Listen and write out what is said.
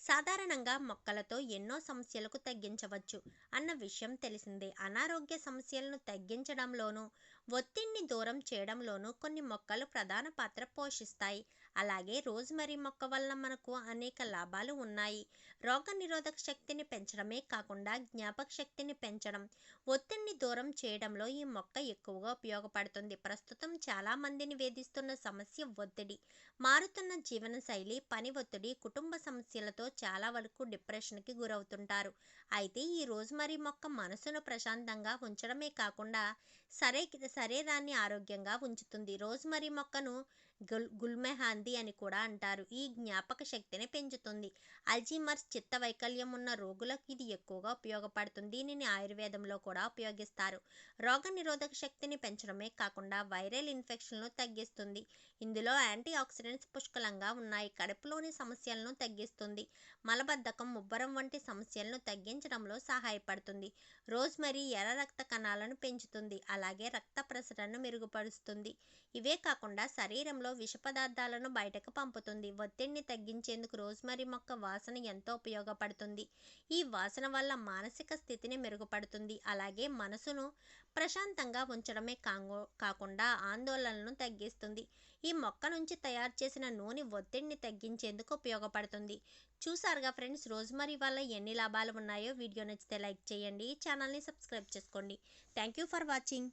సాధారణంగా మొక్కలతో ఎన్నో సమస్యలకు తగ్గించవచ్చు అన్న విషయం తెలిసిందే. అనారోగ్య సమస్యలను తగ్గించడంలోనూ ఒత్తిడిని దూరం చేయడంలోనూ కొన్ని మొక్కలు ప్రధాన పాత్ర పోషిస్తాయి. అలాగే రోజ్మరీ మొక్క వల్ల మనకు అనేక లాభాలు ఉన్నాయి. రోగ నిరోధక శక్తిని పెంచడమే కాకుండా జ్ఞాపక శక్తిని పెంచడం ఒత్తిడిని దూరం చేయడంలో ఈ మొక్క ఎక్కువగా ఉపయోగపడుతుంది. ప్రస్తుతం చాలామందిని వేధిస్తున్న సమస్య ఒత్తిడి. మారుతున్న జీవనశైలి పని ఒత్తిడి కుటుంబ సమస్యలతో చాలా వరకు డిప్రెషన్కి గురవుతుంటారు. అయితే ఈ రోజ్మరీ మొక్క మనసును ప్రశాంతంగా ఉంచడమే కాకుండా సరే శరీరాన్ని ఆరోగ్యంగా ఉంచుతుంది. రోజ్మరీ మొక్కను గుల్ గుల్మెహాంది అని కూడా అంటారు. ఈ జ్ఞాపక శక్తిని పెంచుతుంది. అల్జీమర్స్ చిత్త వైకల్యం ఉన్న రోగులకు ఇది ఎక్కువగా ఉపయోగపడుతుంది. దీనిని ఆయుర్వేదంలో కూడా ఉపయోగిస్తారు. రోగ నిరోధక శక్తిని పెంచడమే కాకుండా వైరల్ ఇన్ఫెక్షన్లను తగ్గిస్తుంది. ఇందులో యాంటీ ఆక్సిడెంట్స్ పుష్కలంగా ఉన్నాయి. కడుపులోని సమస్యలను తగ్గిస్తుంది. మలబద్ధకం ఉబ్బరం వంటి సమస్యలను తగ్గించడంలో సహాయపడుతుంది. రోజ్మరీ ఎర్ర రక్త కణాలను పెంచుతుంది. అలాగే రక్త ప్రసరణను మెరుగుపరుస్తుంది. ఇవే కాకుండా శరీరంలో విష పదార్థాలను బయటకు పంపుతుంది. ఒత్తిడిని తగ్గించేందుకు రోజ్మరీ మొక్క వాసన ఎంతో ఉపయోగపడుతుంది. ఈ వాసన వల్ల మానసిక స్థితిని మెరుగుపడుతుంది. అలాగే మనసును ప్రశాంతంగా ఉంచడమే కాంగో కాకుండా ఆందోళనలను తగ్గిస్తుంది. ఈ మొక్క నుంచి తయారు చేసిన నూనె ఒత్తిడిని తగ్గించేందుకు ఉపయోగపడుతుంది. చూసారుగా ఫ్రెండ్స్ రోజుమరీ వల్ల ఎన్ని లాభాలు ఉన్నాయో వీడియో నచ్చితే లైక్ చేయండి ఛానల్ని సబ్స్క్రైబ్ చేసుకోండి. Thank you for watching.